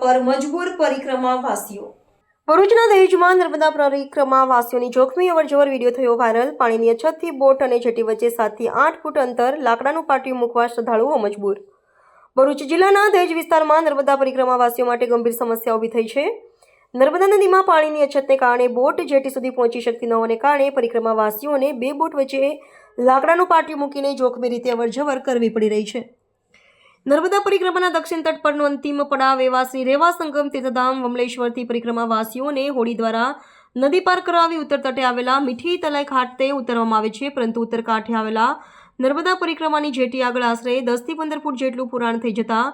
પર મજબૂર પરિક્રમાવાસીઓ. ભરૂચના દહેજમાં નર્મદા પરિક્રમાવાસીઓની જોખમી અવરજવર વીડિયો થયો વાયરલ. પાણીની અછતથી બોટ અને જેટી વચ્ચે સાતથી આઠ ફૂટ અંતર લાકડાનું પાટિયું મૂકવા શ્રદ્ધાળુઓ મજબૂર. ભરૂચ જિલ્લાના દહેજ વિસ્તારમાં નર્મદા પરિક્રમાવાસીઓ માટે ગંભીર સમસ્યા ઊભી થઈ છે. નર્મદા નદીમાં પાણીની અછતને કારણે બોટ જેટી સુધી પહોંચી શકતી ન હોવાને કારણે પરિક્રમાવાસીઓને બે બોટ વચ્ચે લાકડાનું પાટિયું મૂકીને જોખમી રીતે અવરજવર કરવી પડી રહી છે. નર્મદા પરિક્રમાના દક્ષિણ તટ પરનો અંતિમ પડાવ એવા શ્રી રેવા સંગમ તીર્થધામ વમલેશ્વરથી પરિક્રમાવાસીઓને હોડી દ્વારા નદી પાર કરાવી ઉત્તર તટે આવેલા મીઠી તલાઈ ખાતે ઉતરવામાં આવે છે, પરંતુ ઉત્તર કાંઠે આવેલા નર્મદા પરિક્રમાની જેટી આગળ આશરે દસથી પંદર ફૂટ જેટલું પુરાણ થઈ જતા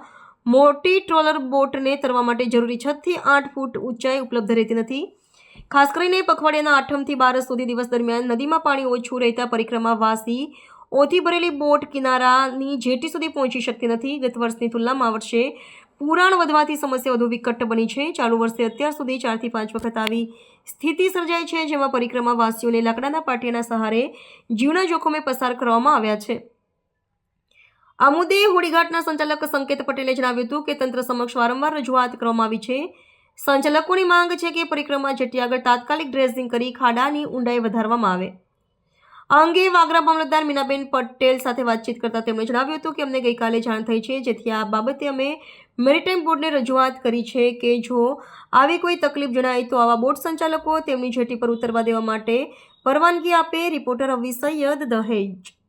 મોટી ટ્રોલર બોટને તરવા માટે જરૂરી છથી આઠ ફૂટ ઊંચાઈ ઉપલબ્ધ રહેતી નથી. ખાસ કરીને પખવાડિયાના આઠમથી બાર સુધી દિવસ દરમિયાન નદીમાં પાણી ઓછું રહેતા પરિક્રમાવાસી ઓથી ભરેલી બોટ કિનારાની જેટી સુધી પહોંચી શકતી નથી. ગત વર્ષની તુલનામાં વર્ષે પુરાણ વધવાથી સમસ્યા વધુ વિકટ બની છે. ચાલુ વર્ષે અત્યાર સુધી ચારથી પાંચ વખત આવી સ્થિતિ સર્જાઈ છે, જેમાં પરિક્રમાવાસીઓને લાકડાના પાટિયાના સહારે જીવના જોખમે પસાર કરવામાં આવ્યા છે. આ મુદ્દે હોડીઘાટના સંચાલક સંકેત પટેલે જણાવ્યું હતું કે તંત્ર સમક્ષ વારંવાર રજૂઆત કરવામાં આવી છે. સંચાલકોની માંગ છે કે પરિક્રમા જેટી આગળ તાત્કાલિક ડ્રેસિંગ કરી ખાડાની ઊંડાઈ વધારવામાં આવે. આ અંગે વાગરા મામલતદાર મીનાબેન પટેલ સાથે વાતચીત કરતા તેમણે જણાવ્યું હતું કે અમને ગઈકાલે જાણ થઈ છે, જેથી આ બાબતે અમે મેરીટાઈમ બોર્ડને રજૂઆત કરી છે કે જો આવી કોઈ તકલીફ જણાય તો આવા બોટ સંચાલકો તેમની જેટી પર ઉતરવા દેવા માટે પરવાનગી આપે. રિપોર્ટર અવી સૈયદ દહેજ.